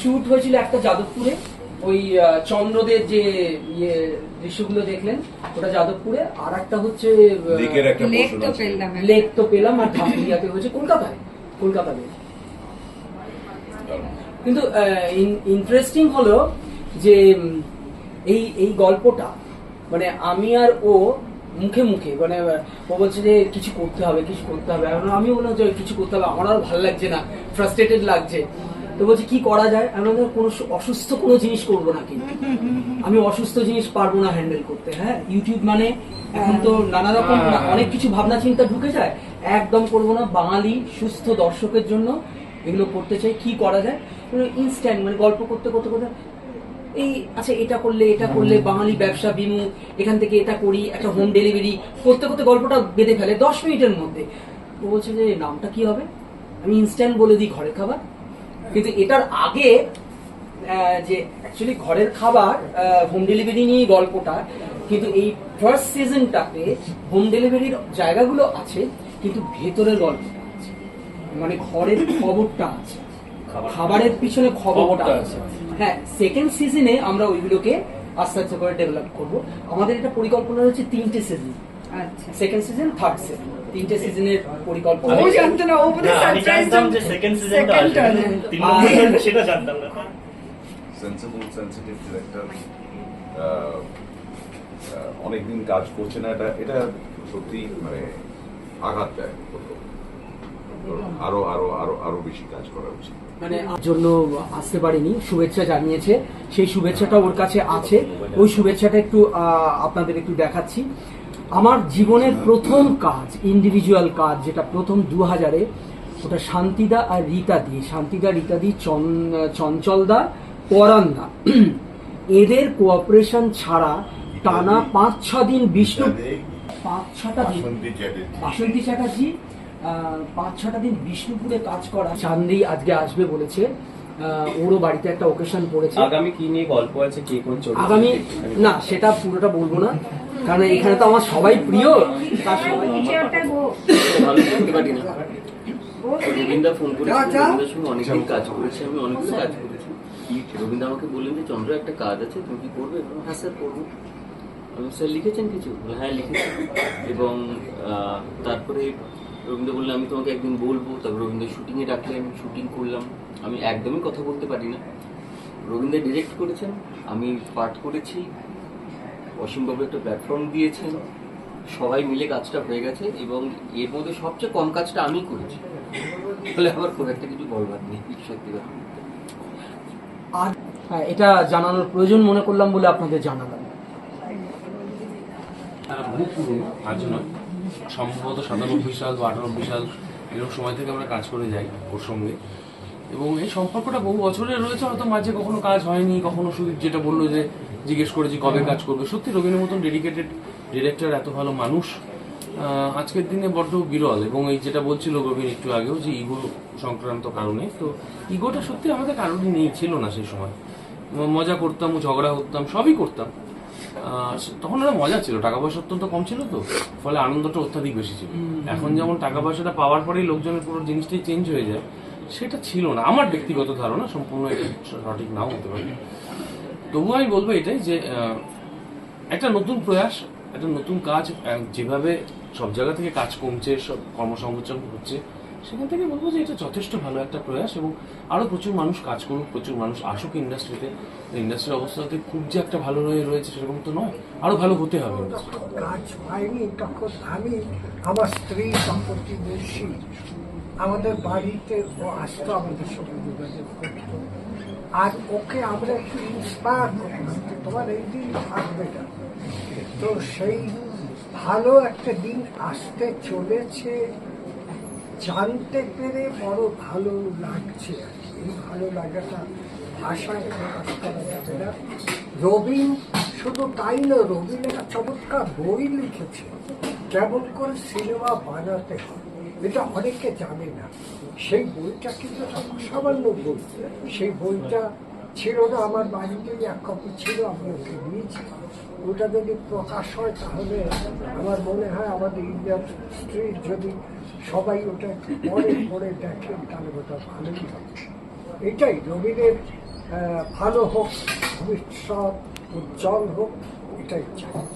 Shoot হয়েছিল একটা যাদবপুরে। ওই চন্দ্রদের যে ইয়ে দৃশ্যগুলো দেখলেন ওটা যাদবপুরে। আর একটা হচ্ছে লেক তো পেলাম আর ঢাকুরিয়াতে হয়েছে কলকাতায়। কলকাতাতে। কিন্তু ইন্টারেস্টিং হলো যে এই এই গল্পটা মানে আমি আর ও মুখে মুখে মানে ও বলছে যে কিছু করতে হবে কিছু করতে হবে। এখন আমি বললাম যে কিছু করতে হবে আমার আর ভালো লাগছে না ফ্রাস্ট্রেটেড লাগছে। তো বলছে কি করা যায়? আমি বললাম, কোনো অসুস্থ কোনো জিনিস করব না কিন্তু। আমি অসুস্থ জিনিস পারব না হ্যান্ডেল করতে। হ্যাঁ ইউটিউব মানে এখন তো নানা রকম হ্যাঁ। অনেক কিছু ভাবনা চিন্তা ঢুকে যায়। একদম করব না বাঙালি সুস্থ দর্শকের জন্য এগুলো করতে চাই। কি করা যায়? ইনস্ট্যান্ট মানে গল্প করতে করতে করতে এই আচ্ছা এটা করলে এটা করলে বাঙালি ব্যবসা বিমুখ এখান থেকে এটা করি একটা হোম ডেলিভারি করতে করতে গল্পটা বেঁধে ফেলে দশ মিনিটের মধ্যে। ও বলছে যে নামটা কি হবে? আমি ইনস্ট্যান্ট বলে দিই ঘরের খাবার। কিন্তু এটার আগে যে অ্যাকচুয়ালি ঘরের খাবার হোম ডেলিভারি নিয়ে গল্পটা কিন্তু এই ফার্স্ট সিজনটাতে হোম ডেলিভারির জায়গাগুলো আছে কিন্তু ভেতরের গল্পটা আছে। মানে ঘরের খবরটা আছে। খাবারের পিছনে খবরটা আছে। হ্যাঁ সেকেন্ড সিজনে আমরা ওইগুলোকে আস্তে আস্তে করে ডেভেলপ করব। আমাদের এটা পরিকল্পনা রয়েছে তিনটে সিজন আচ্ছা। সেকেন্ড সিজন থার্ড সিজন তিনটে সিজনের পরিকল্পনা। ও জানতো না ও সারপ্রাইজ যে সেকেন্ড সিজনটা আসবে। তিন নম্বর সেটা জানতাম না। সেন্সিবল সেন্সিটিভ ডিরেক্টর অনেকদিন কাজ করছে না এটা এটা সত্যি মানে আঘাত দেয় আরও আরও আরও আরও বেশি কাজ করা উচিত। মানে জন্য আসতে পারিনি শুভেচ্ছা জানিয়েছে। সেই শুভেচ্ছাটা ওর কাছে আছে। ওই শুভেচ্ছাটা একটু আপনাদের একটু দেখাচ্ছি। আমার জীবনের প্রথম কাজ ইন্ডিভিজুয়াল কাজ যেটা প্রথম দু হাজারে ওটা শান্তিদা আর রীতা দি শান্তিদা রীতা দি চন- চঞ্চলদা পরান্দা। এদের কোঅপারেশন ছাড়া টানা পাঁচ ছ দিন বিষ্ণু পাঁচ ছটা বাসন্তী চ্যাটার্জি পাঁচ ছটা দিন বিষ্ণুপুরে কাজ করা। চান্দি আজকে আসবে বলেছে। ওরও বাড়িতে একটা ওকেশন পড়েছে। আগামী কি নিয়ে গল্প আছে কে কোন চরিত্র আগামী না সেটা পুরোটা বলব না। কারণ এখানে তো আমার সবাই প্রিয়। তার সবাই রবীন্দা ফোন করেছে সঙ্গে অনেকদিন কাজ করেছি আমি অনেকদিন কাজ করেছি। রবীন্দ্র আমাকে বললেন যে চন্দ্র একটা কাজ আছে তুমি কি করবে? হ্যাঁ স্যার করব। আমি স্যার লিখেছেন কিছু? হ্যাঁ লিখেছি। এবং তারপরে রবীন্দ্র বললেন আমি তোমাকে একদিন বলব। তারপর রবীন্দ্র শুটিংয়ে ডাকলেন শুটিং করলাম। আমি একদমই কথা বলতে পারি না। রবীন্দ্র ডিরেক্ট করেছেন আমি পাঠ করেছি। অসীমবাবু একটা প্ল্যাটফর্ম দিয়েছেন। সবাই মিলে কাজটা হয়ে গেছে এবং এর মধ্যে সবচেয়ে কম কাজটা আমি করেছি। ফলে আমার খুব একটা কিছু বলবার নেই সত্যি কথা আর হ্যাঁ, এটা জানানোর প্রয়োজন মনে করলাম বলে আপনাদের জানালাম। তারা আজ নয় সম্ভবত সাতানব্বই সাল বা আটানব্বই সাল এরকম সময় থেকে আমরা কাজ করে যাই ওর সঙ্গে। এবং এই সম্পর্কটা বহু বছরের রয়েছে, হয়তো মাঝে কখনো কাজ হয়নি, কখনো সুদীপ যেটা বলল যে জিজ্ঞেস করেছি কবে কাজ করবে। সত্যি রবীন্দ্র মতন ডেডিকেটেড ডিরেক্টর এত ভালো মানুষ আজকের দিনে বড্ড বিরল। এবং এই যেটা বলছিল রবীন একটু আগেও যে ইগো সংক্রান্ত কারণে, তো ইগোটা সত্যি আমাদের কারণই নেই, ছিল না সেই সময়। মজা করতাম, ঝগড়া করতাম সবই করতাম। তখন ওরা মজা ছিল টাকা পয়সা অত্যন্ত কম ছিল তো ফলে আনন্দটা অত্যাধিক বেশি ছিল। এখন যেমন টাকা পয়সাটা পাওয়ার পরেই লোকজনের পুরো জিনিসটাই চেঞ্জ হয়ে যায় সেটা ছিল না। আমার ব্যক্তিগত ধারণা সম্পূর্ণ এটা সঠিক নাও হতে পারে। তবু আমি বলব এটাই যে একটা নতুন প্রয়াস একটা নতুন কাজ যেভাবে সব জায়গা থেকে কাজ কমছে সব কর্মসংস্থান হচ্ছে সেখান থেকে বলব যে এটা যথেষ্ট ভালো একটা প্রয়াস এবং আরও প্রচুর মানুষ কাজ করুক প্রচুর মানুষ আসুক ইন্ডাস্ট্রিতে। ইন্ডাস্ট্রির অবস্থাতে খুব যে একটা ভালো রয়ে রয়েছে সেরকম তো নয় আরও ভালো হতে হবে কাজ পাইনি তখন আমি আমার স্ত্রী সম্পত্তি বেশি। আমাদের বাড়িতে ও আসতো আমাদের সঙ্গে যোগাযোগ করতো। আর ওকে আমরা একটু ইন্সপায়ার করতাম তোমার এই দিন থাকবে না। তো সেই ভালো একটা দিন আসতে চলেছে। জানতে পেরে বড় ভালো লাগছে আর কি। এই ভালো লাগাটা ভাষায় প্রকাশ করা যাবে না। রবীন, শুধু তাই না, রবীন একটা চমৎকার বই লিখেছে। কেমন করে সিনেমা বানাতে হয়, এটা অনেকে জানে না। সেই বইটা কিন্তু সামান্য বই। সেই বইটা ছিল না আমার বাড়িতে, এক কপি ছিল আপনাকে দিয়েছি। ওটা যদি প্রকাশ হয় তাহলে আমার মনে হয় আমাদের ইন্ডাস্ট্রির যদি সবাই ওটা পরে পরে দেখেন, তাহলে ওটা ভালোই হবে। এটাই রবিনের ভালো হোক, ভবিষ্যৎ উজ্জ্বল হোক, এটাই চাই।